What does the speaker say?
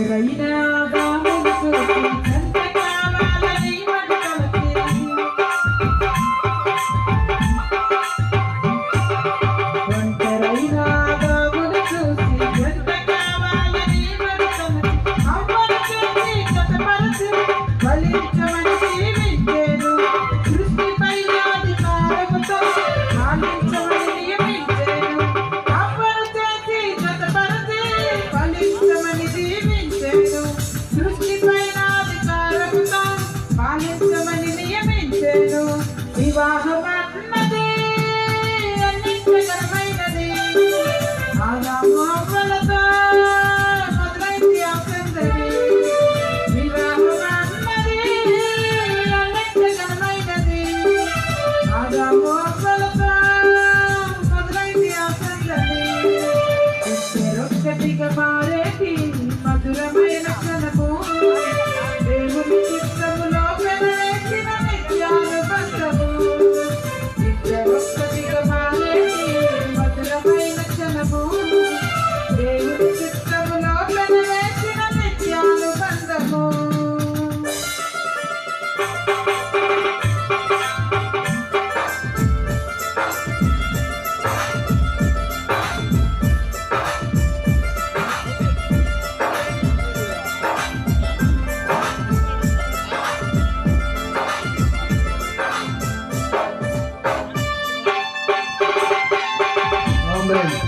கரையினாக దీవించెను. సృష్టిపై అధికారముతో పాలించమని నియమించెను. Amen.